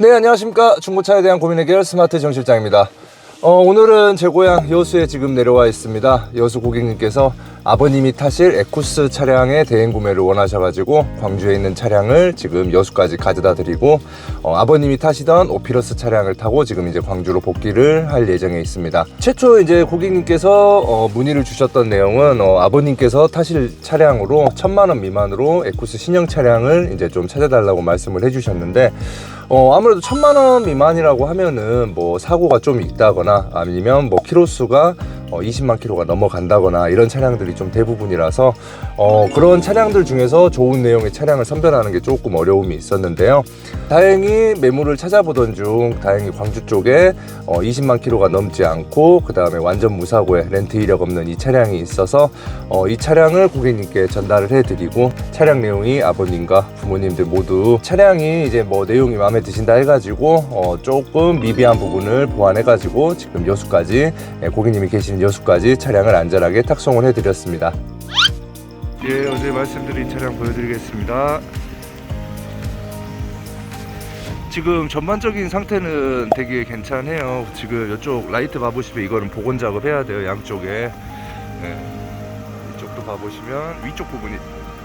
네, 안녕하십니까. 중고차에 대한 고민 해결 스마트 정 실장입니다. 어, 오늘은 제 고향 여수에 지금 내려와 있습니다. 여수 고객님께서 아버님이 타실 에쿠스 차량의 대행 구매를 원하셔가지고 광주에 있는 차량을 지금 여수까지 가져다 드리고 어, 아버님이 타시던 오피러스 차량을 타고 지금 이제 광주로 복귀를 할 예정에 있습니다. 최초 이제 고객님께서 어, 문의를 주셨던 내용은 어, 아버님께서 타실 차량으로 천만 원 미만으로 에쿠스 신형 차량을 이제 좀 찾아달라고 말씀을 해주셨는데 어, 아무래도 천만 원 미만이라고 하면은 뭐 사고가 좀 있다거나 아니면 뭐 키로수가 어, 20만 킬로가 넘어간다거나 이런 차량들이 좀 대부분이라서 어, 그런 차량들 중에서 좋은 내용의 차량을 선별하는 게 조금 어려움이 있었는데요. 다행히 매물을 찾아보던 중 다행히 광주 쪽에 어, 20만 킬로가 넘지 않고 그 다음에 완전 무사고에 렌트 이력 없는 이 차량이 있어서 어, 이 차량을 고객님께 전달을 해드리고 차량 내용이 아버님과 부모님들 모두 차량이 이제 뭐 내용이 마음에 드신다 해가지고 어, 조금 미비한 부분을 보완해가지고 지금 여수까지 예, 고객님이 계 여수까지 차량을 안전하게 탁송을 해드렸습니다. 예, 어제 말씀드린 차량 보여드리겠습니다. 지금 전반적인 상태는 되게 괜찮아요. 지금 이쪽 라이트 봐보시면 이거는 복원 작업 해야 돼요. 양쪽에. 네. 이쪽도 봐보시면 위쪽 부분이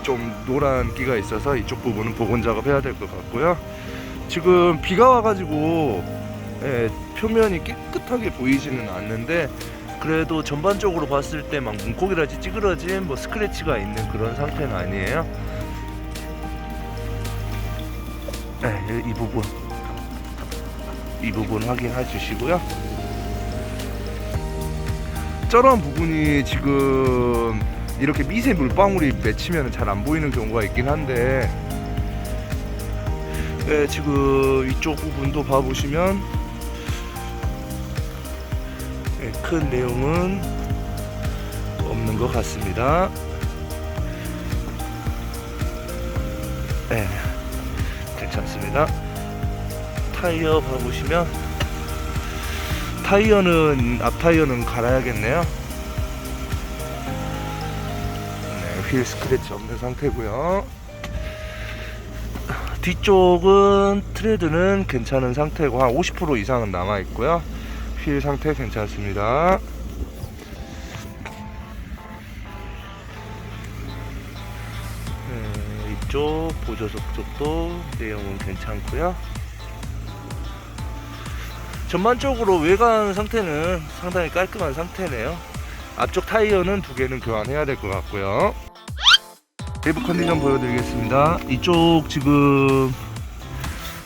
좀 노란 끼가 있어서 이쪽 부분은 복원 작업 해야 될 것 같고요. 지금 비가 와가지고 예, 표면이 깨끗하게 보이지는 않는데 그래도 전반적으로 봤을 때 막 문콕이라지 찌그러진 뭐 스크래치가 있는 그런 상태는 아니에요. 네, 이 부분 이 부분 확인해 주시고요. 저런 부분이 지금 이렇게 미세 물방울이 맺히면 잘 안 보이는 경우가 있긴 한데 네, 지금 이쪽 부분도 봐보시면 네, 큰 내용은 없는 것 같습니다. 네, 괜찮습니다. 타이어 봐보시면 타이어는 앞 타이어는 갈아야겠네요. 네, 휠 스크래치 없는 상태고요. 뒤쪽은 트레드는 괜찮은 상태고 한 50% 이상은 남아 있고요. 휠 상태 괜찮습니다. 네, 이쪽 보조석 쪽도 내용은 괜찮고요. 전반적으로 외관 상태는 상당히 깔끔한 상태네요. 앞쪽 타이어는 두 개는 교환해야 될 것 같고요. 내부 컨디션 보여드리겠습니다. 이쪽 지금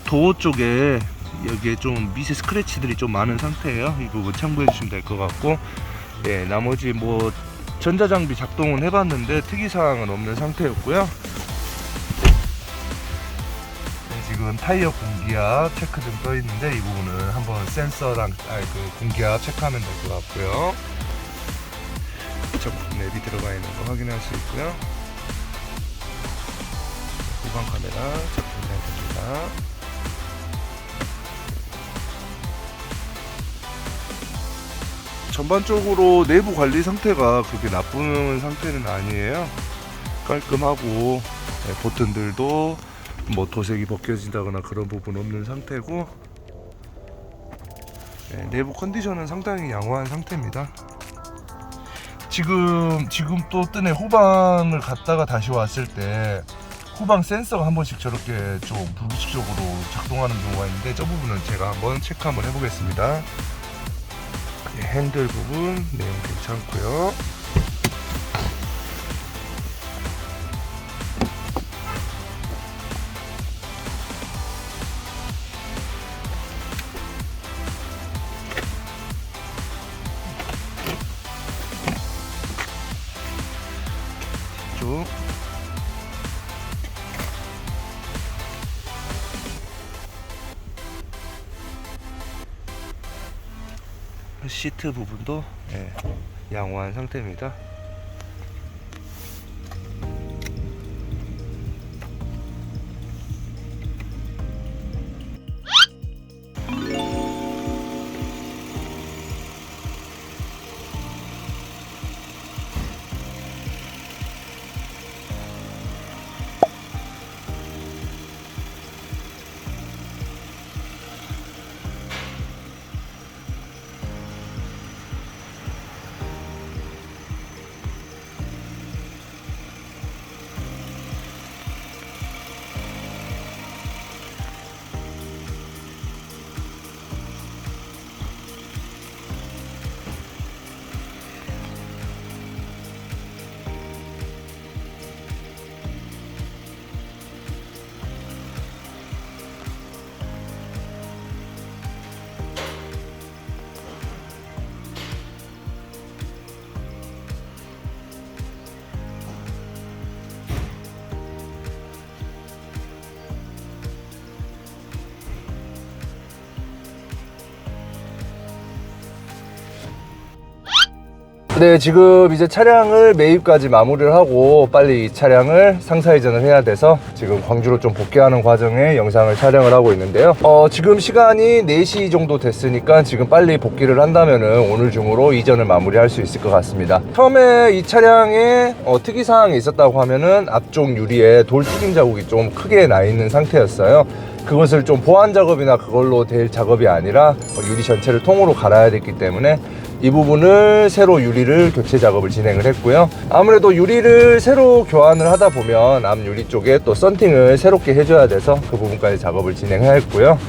도어 쪽에 여기에 좀 미세 스크래치들이 좀 많은 상태예요. 이 부분 참고해 주시면 될 것 같고, 예, 나머지 뭐 전자장비 작동은 해봤는데 특이사항은 없는 상태였고요. 네, 지금 타이어 공기압 체크 좀 떠 있는데 이 부분은 한번 센서랑 아니, 그 공기압 체크하면 될 것 같고요. 적품 랩이 들어가 있는 거 확인할 수 있고요. 후방 카메라 작동됩니다. 전반적으로 내부 관리 상태가 그렇게 나쁜 상태는 아니에요. 깔끔하고 네, 버튼들도 뭐 도색이 벗겨진다거나 그런 부분 없는 상태고 네, 내부 컨디션은 상당히 양호한 상태입니다. 지금 지금 또 뜨네 후방을 갔다가 다시 왔을 때 후방 센서가 한 번씩 저렇게 좀 불규칙적으로 작동하는 경우가 있는데 저 부분은 제가 한번 체크 한번 해보겠습니다. 네, 핸들 부분 내용 괜찮고요. 시트 부분도 예, 양호한 상태입니다. 네, 지금 이제 차량을 매입까지 마무리를 하고 빨리 이 차량을 상사 이전을 해야 돼서 지금 광주로 좀 복귀하는 과정에 영상을 촬영을 하고 있는데요. 어, 지금 시간이 4시 정도 됐으니까 지금 빨리 복귀를 한다면은 오늘 중으로 이전을 마무리할 수 있을 것 같습니다. 처음에 이 차량에 어, 특이사항이 있었다고 하면은 앞쪽 유리에 돌 튀김 자국이 좀 크게 나 있는 상태였어요. 그것을 좀 보완 작업이나 그걸로 될 작업이 아니라 어, 유리 전체를 통으로 갈아야 됐기 때문에 이 부분을 새로 유리를 교체 작업을 진행을 했고요. 아무래도 유리를 새로 교환을 하다 보면 앞 유리 쪽에 또 썬팅을 새롭게 해줘야 돼서 그 부분까지 작업을 진행했고요.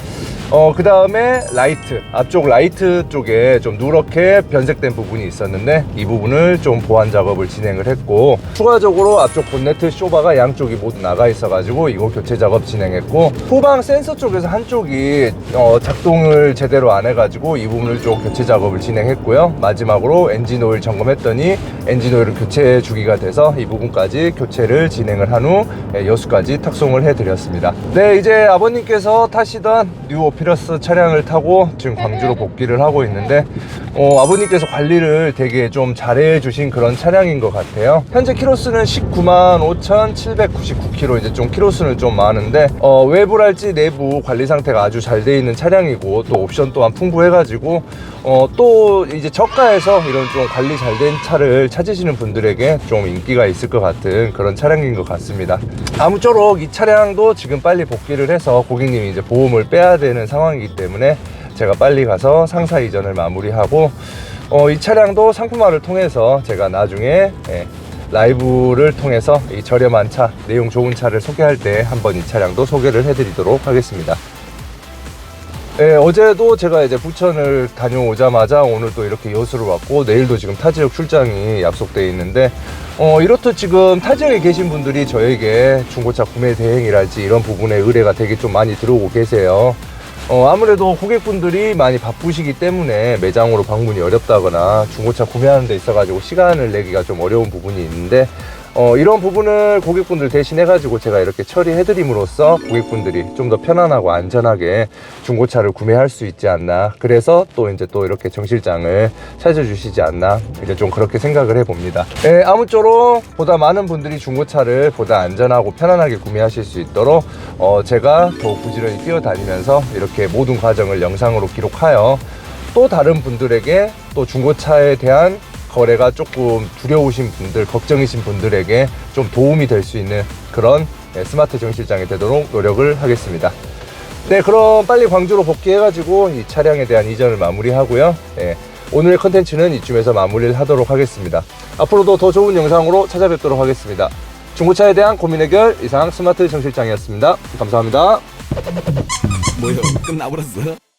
어, 그 다음에 라이트, 앞쪽 라이트 쪽에 좀 누렇게 변색된 부분이 있었는데 이 부분을 좀 보완 작업을 진행을 했고 추가적으로 앞쪽 본네트 쇼바가 양쪽이 모두 나가 있어가지고 이거 교체 작업 진행했고 후방 센서 쪽에서 한쪽이 어, 작동을 제대로 안 해가지고 이 부분을 좀 교체 작업을 진행했고요. 마지막으로 엔진 오일 점검했더니 엔진 오일을 교체 주기가 돼서 이 부분까지 교체를 진행을 한 후 여수까지 탁송을 해드렸습니다. 네, 이제 아버님께서 타시던 뉴 오피 러스 차량을 타고 지금 광주로 복귀를 하고 있는데 어, 아버님께서 관리를 되게 좀 잘해 주신 그런 차량인 것 같아요. 현재 키로수는 19만 5,799km 이제 좀 키로수는 좀 많은데 어, 외부랄지 내부 관리 상태가 아주 잘 돼 있는 차량이고 또 옵션 또한 풍부해가지고 어, 또 이제 저가에서 이런 좀 관리 잘 된 차를 찾으시는 분들에게 좀 인기가 있을 것 같은 그런 차량인 것 같습니다. 아무쪼록 이 차량도 지금 빨리 복귀를 해서 고객님이 이제 보험을 빼야 되는 상황이기 때문에 제가 빨리 가서 상사 이전을 마무리하고 어, 이 차량도 상품화를 통해서 제가 나중에 예, 라이브를 통해서 이 저렴한 차, 내용 좋은 차를 소개할 때 한번 이 차량도 소개를 해드리도록 하겠습니다. 예, 어제도 제가 이제 부천을 다녀오자마자 오늘 또 이렇게 여수를 왔고 내일도 지금 타 지역 출장이 약속돼 있는데 어, 이렇듯 지금 타 지역에 계신 분들이 저에게 중고차 구매 대행이랄지 이런 부분에 의뢰가 되게 좀 많이 들어오고 계세요. 어, 아무래도 고객분들이 많이 바쁘시기 때문에 매장으로 방문이 어렵다거나 중고차 구매하는 데 있어가지고 시간을 내기가 좀 어려운 부분이 있는데 어, 이런 부분을 고객분들 대신 해가지고 제가 이렇게 처리해드림으로써 고객분들이 좀 더 편안하고 안전하게 중고차를 구매할 수 있지 않나. 그래서 또 이제 또 이렇게 정실장을 찾아주시지 않나. 이제 좀 그렇게 생각을 해봅니다. 예, 아무쪼록 보다 많은 분들이 중고차를 보다 안전하고 편안하게 구매하실 수 있도록 어, 제가 더욱 부지런히 뛰어다니면서 이렇게 모든 과정을 영상으로 기록하여 또 다른 분들에게 또 중고차에 대한 거래가 조금 두려우신 분들, 걱정이신 분들에게 좀 도움이 될 수 있는 그런 예, 스마트 정실장이 되도록 노력을 하겠습니다. 네, 그럼 빨리 광주로 복귀해가지고 이 차량에 대한 이전을 마무리하고요. 예, 오늘의 컨텐츠는 이쯤에서 마무리를 하도록 하겠습니다. 앞으로도 더 좋은 영상으로 찾아뵙도록 하겠습니다. 중고차에 대한 고민 해결 이상 스마트 정실장이었습니다. 감사합니다. 뭐요? 끝나버렸어?